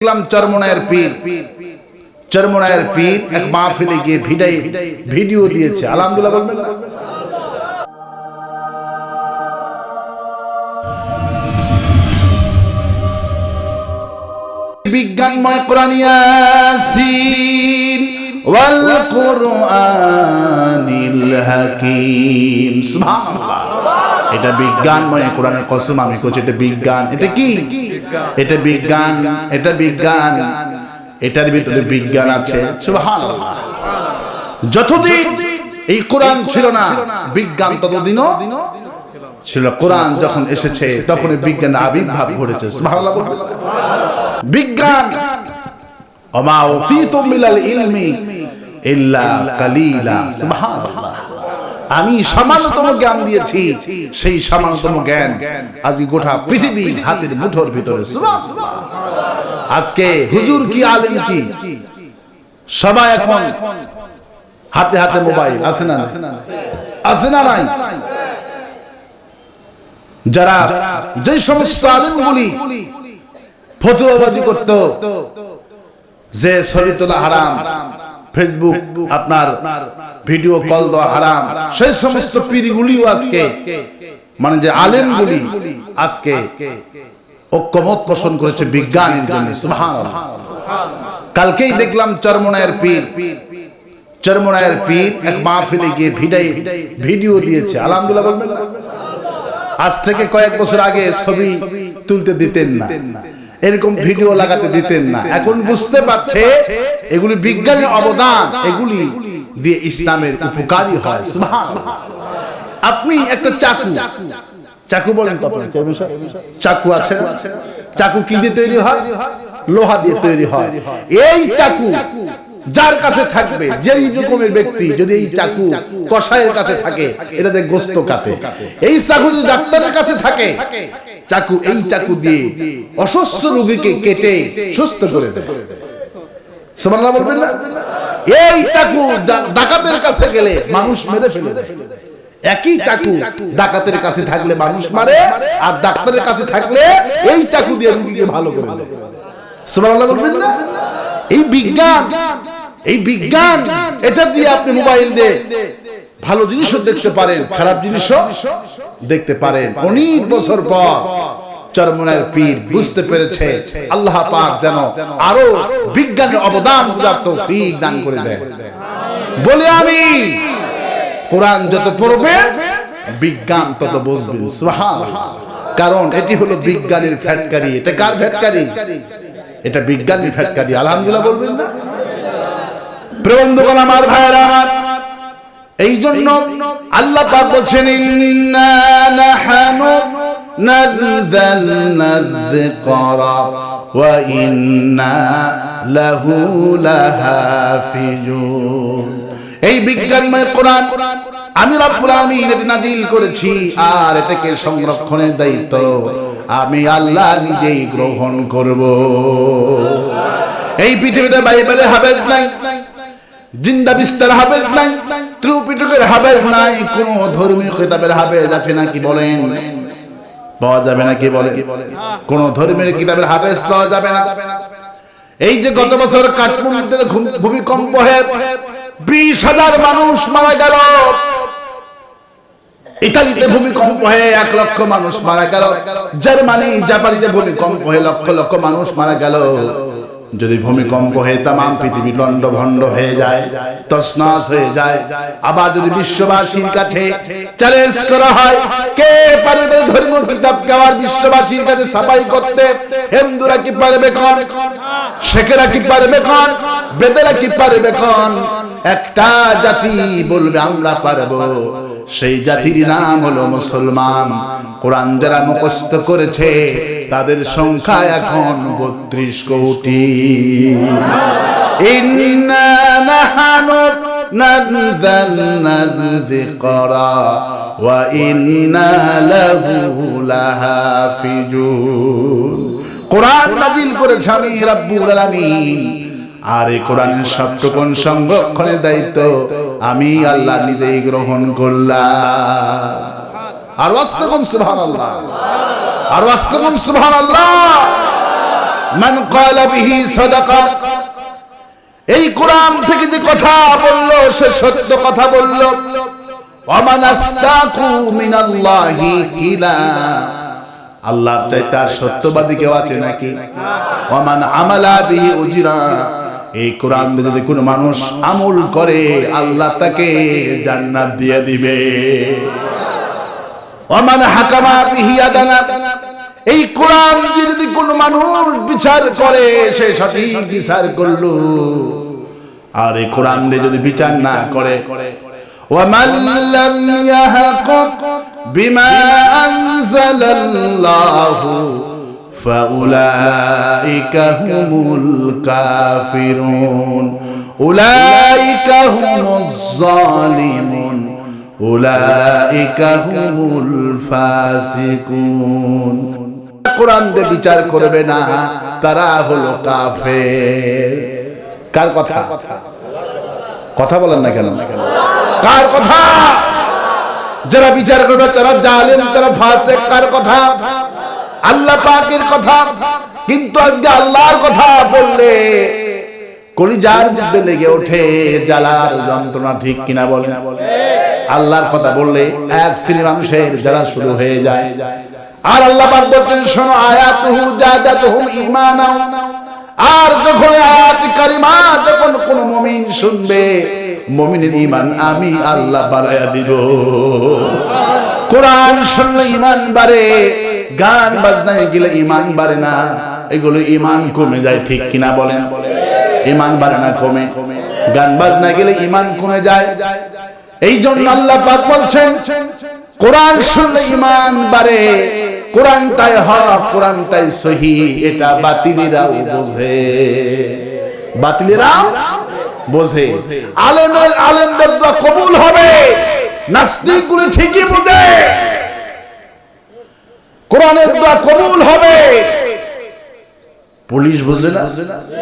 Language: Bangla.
দেখলাম চরমনায়ের পীর। চরমনায়ের পীর এক মাহফিলে গিয়ে ভিডাই ভিডিও দিয়েছে। আলহামদুলিল্লাহ বলবেন না? বিজ্ঞানময় কোরআন ওয়াল কুরআনিল হাকীম। সুবহানাল্লাহ। এটা বিজ্ঞানময় কোরআনের কসম, আমি কইছি এটা বিজ্ঞান। এটা কি? এটা বিজ্ঞান এটা বিজ্ঞান। এটার ভিতরে বিজ্ঞান আছে। যতদিন এই কোরআন ছিল না, বিজ্ঞান ততদিনও ছিল। কোরআন যখন এসেছে তখন বিজ্ঞান আবির্ভাব ঘটেছে। বিজ্ঞান অমা অতীতুম মিনাল ইলমি ইল্লা কালিলা। সুবহানাল্লাহ। আমি সামান্যতম জ্ঞান দিয়েছি সেই সামান্যতম জ্ঞান আজকে গোটা পৃথিবী হাতের মুঠোর ভিতরে। আজকে হুজুর কি আলেম কি? সবাই এখন হাতে হাতে মোবাইল আছে না আছে না নাই? যারা যে সমস্ত আলেমগুলি ফতুয়াবাজি করত যে ছবি তোলা হারাম ফেসবুক আপনার ভিডিও কল দেওয়া হারাম। সেই সমস্ত পীরগুলিও আজকে মানে যে আলেমগুলি আজকে ঐক্যমত পোষণ করেছে বিজ্ঞানের জন্য। কালকেই দেখলাম চরমনায়ের পীর। চরমনায়ের পীর এক মাহফিলে গিয়ে ভিডাই ভিডিও দিয়েছে। আলহামদুলিল্লাহ বলবেন আজ থেকে কয়েক বছর আগে ছবি তুলতে দিতেন না। এরকম ভিডিও লাগাতে দিতেন না। এখন বুঝতে পারছে এগুলি বিজ্ঞানী অবদান। এগুলি দিয়ে ইসলামের উপকারী হয়। আপনি একটা চাকু। চাকু। বলেন চাকু আছে চাকু কি দিয়ে তৈরি হয়? লোহা দিয়ে তৈরি হয়। এই চাকু যার কাছে থাকবে যেই রকমের ব্যক্তি যদি এই চাকু কষায়ের কাছে থাকে এটাতে গোস্ত কাটে এই চাকু যদি ডাক্তারের কাছে থাকে চাকু এই চাকু দিয়ে অসুস্থ রোগীকে কেটে সুস্থ করে দেয়। সুবহানাল্লাহ বলবেন না? এই চাকু ডাকাতের কাছে গেলে মানুষ মেরে ফেলে একই চাকু ডাকাতের কাছে থাকলে মানুষ মারে আর ডাক্তারের কাছে থাকলে এই চাকু দিয়ে রোগীকে ভালো করে দেয়। সুবহানাল্লাহ বলবেন না? এই বিজ্ঞান এই বিজ্ঞান এটা দিয়ে আপনি মোবাইল দিয়ে ভালো জিনিসও দেখতে পারেন খারাপ জিনিসও দেখতে পারেন। অনেক বছর পর চরমনের পীর বুঝতে পেরেছে। আল্লাহ পাক যেন আরও বিজ্ঞানের অবদান তৌফিক দান করে দেয় বলে আমি কোরআন যত পড়বে বিজ্ঞান তত বুঝবেন। সুবহানাল্লাহ। কারণ এটি হলো বিজ্ঞানের ফ্যাটকারি। এটা কার ফ্যাটকারি? এটা বিজ্ঞানের ফ্যাটকারি। আলহামদুলিল্লাহ বলবেন না? প্রবন্ধগণ আমার ভাইয়েরা আমার এই জন্য আল্লাহ পাক বলছেন, ইন্না নাহানু নাযালনা যিকরা ওয়া ইন্না লাহু লাহাফিজুন। এই বিজ্ঞানময় কোরআন আমি রব্বুল আলামিন এটি নাজিল করেছি আর এটাকে সংরক্ষণের দায়িত্ব আমি আল্লাহ নিজেই গ্রহণ করব। এই পৃথিবীতে বাইবেলে হাফেজ নাই। জিন্দা বিস্তার হাফেজ নাই ত্রিপিটকের নাই, কোন ধর্মীয় কিতাবের আছে নাকি বলেন? পাওয়া যাবে নাকি বলেন কোন ধর্মের কিতাবের পাওয়া যাবে না। এই যে গত বছর কাঠমান্ডুতে ভূমিকম্প হয়ে বিশ হাজার মানুষ মারা গেল। ইতালিতে ভূমিকম্প হয়ে এক লক্ষ মানুষ মারা গেল। জার্মানি, জাপানিতে ভূমিকম্প হয়ে লক্ষ লক্ষ মানুষ মারা গেল। যদি ভূমিকম্প হয়ে তাম পৃথিবী লন্ড ভন্ড হয়ে যায় তসনাস হয়ে যায়, আবার যদি বিশ্ববাসীর কাছে চ্যালেঞ্জ করা হয়, কে পারবে ধর্ম কিতাবকে আবার বিশ্ববাসীর কাছে সাফাই করতে? হিন্দুরা কি পারবে কোন? শেখেরা কি পারবে কোন? বেদেরা কি পারবে কোন? একটা জাতি বলবে, আমরা পারব। সেই জাতির নাম হলো মুসলমান। কোরআন যারা মুখস্থ করেছে, তাদের সংখ্যা এখন বত্রিশ কোটি। কোরআন করেছে আমি, রাব্বুল আলামিন। আর এই কোরআনের সবটুকুন সংরক্ষণের দায়িত্ব আমি আল্লাহ নিজেই গ্রহণ করলাম। আর আর মান বিহি এই কোরআন থেকে যে কথা বলল, সে সত্য কথা বলল। ওয়ামান আস্তাকু মিনাল্লাহি কিলা। আল্লাহর চাইতে আর সত্যবাদী কেউ আছে নাকি? ওয়ামান আমালা বিহি উজরা। এই কোরআন দিয়ে যদি কোনো মানুষ আমল করে আল্লাহ তাকে জান্নাত দিয়ে দিবে ওয়ামান হাকামা বিহি আদালা এই কোরআন দিয়ে যদি কোনো মানুষ বিচার করে সে সঠিক বিচার করলো আর এই কোরআন দিয়ে যদি বিচার না করে ومن لم يحكم بما أنزل الله فأولئك هم الكافرون أولئك هم الظالمون أولئك هم الفاسقون কোরআন দিয়ে বিচার করবে না তারা হলো কাফের কার কথা কথা বলেন না কেন কার কথা যারা বিচার করবে তারা জালেম তারা ফাসেক কার কথা আল্লাহ পাকের কথা। কিন্তু আজকে আল্লাহর কথা বললে কলিজার মধ্যে লেগে ওঠে জ্বালার যন্ত্রণা, ঠিক কিনা বলে আল্লাহর কথা বললে এক শ্রেণি মানুষের যারা শুরু হয়ে যায়। আর আল্লাহ পাক বলছেন, শোনো, আয়াতুহু জাদাতুহুম ঈমানা আর যখন আয়াত কারিমা, যখন কোন মুমিন শুনবে, মুমিনের ঈমান আমি আল্লাহ বাড়ায়া দিব। কোরআন শুনলে ঈমান বাড়ে। গান বাজনায় গেলে ইমান বাড়ে না। এগুলো ইমান কমে যায়, ঠিক কিনা বলেন? ঈমান বাড়ে না, কমে। গান বাজনায় গেলে ইমান কমে যায়। এই জন্য আল্লাহ পাক বলছেন, কোরআন শুনলে ঈমান বাড়ে, কোরআনটাই হক, কোরআনটাই সহি, এটা বাতিলেরাও বোঝে। বাতিলেরাও বোঝে। আলেমের আলেমদের দোয়া কবুল হবে। নাস্তিকগুলো ঠিকই বোঝে। কোরআনের দোয়া কবুল হবে। পুলিশ বুঝে না?